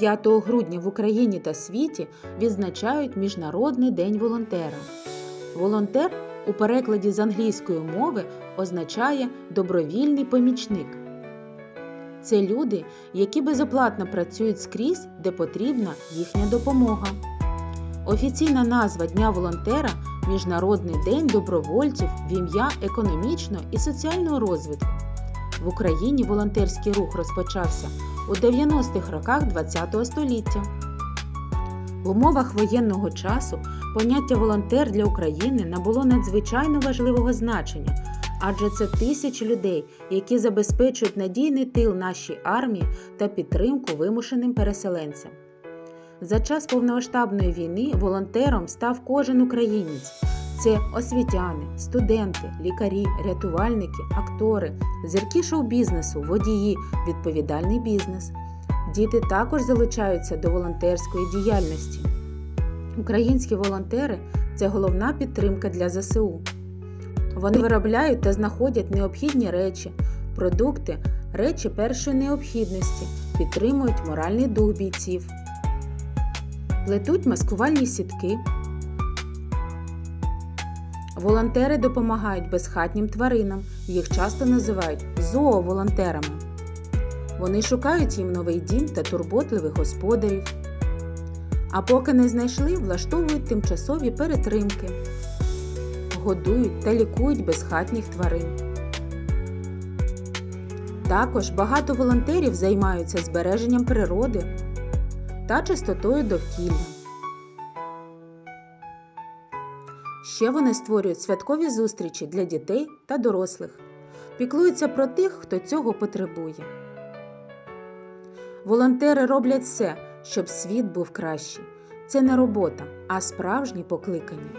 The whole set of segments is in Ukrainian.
5 грудня в Україні та світі відзначають Міжнародний день волонтера. Волонтер у перекладі з англійської мови означає добровільний помічник. Це люди, які безоплатно працюють скрізь, де потрібна їхня допомога. Офіційна назва Дня волонтера Міжнародний день добровольців в ім'я економічного і соціального розвитку. В Україні волонтерський рух розпочався у 90-х роках ХХ століття. В умовах воєнного часу поняття волонтер для України набуло надзвичайно важливого значення, адже це тисячі людей, які забезпечують надійний тил нашій армії та підтримку вимушеним переселенцям. За час повномасштабної війни волонтером став кожен українець. Це освітяни, студенти, лікарі, рятувальники, актори, зірки шоу-бізнесу, водії, відповідальний бізнес. Діти також залучаються до волонтерської діяльності. Українські волонтери це головна підтримка для ЗСУ. Вони виробляють та знаходять необхідні речі, продукти, речі першої необхідності, підтримують моральний дух бійців, плетуть маскувальні сітки. Волонтери допомагають безхатнім тваринам, їх часто називають зооволонтерами. Вони шукають їм новий дім та турботливих господарів. А поки не знайшли, влаштовують тимчасові перетримки, годують та лікують безхатніх тварин. Також багато волонтерів займаються збереженням природи та чистотою довкілля. Ще вони створюють святкові зустрічі для дітей та дорослих, піклуються про тих, хто цього потребує. Волонтери роблять все, щоб світ був кращий. Це не робота, а справжні покликання.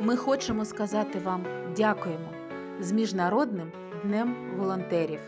Ми хочемо сказати вам дякуємо з Міжнародним днем волонтерів.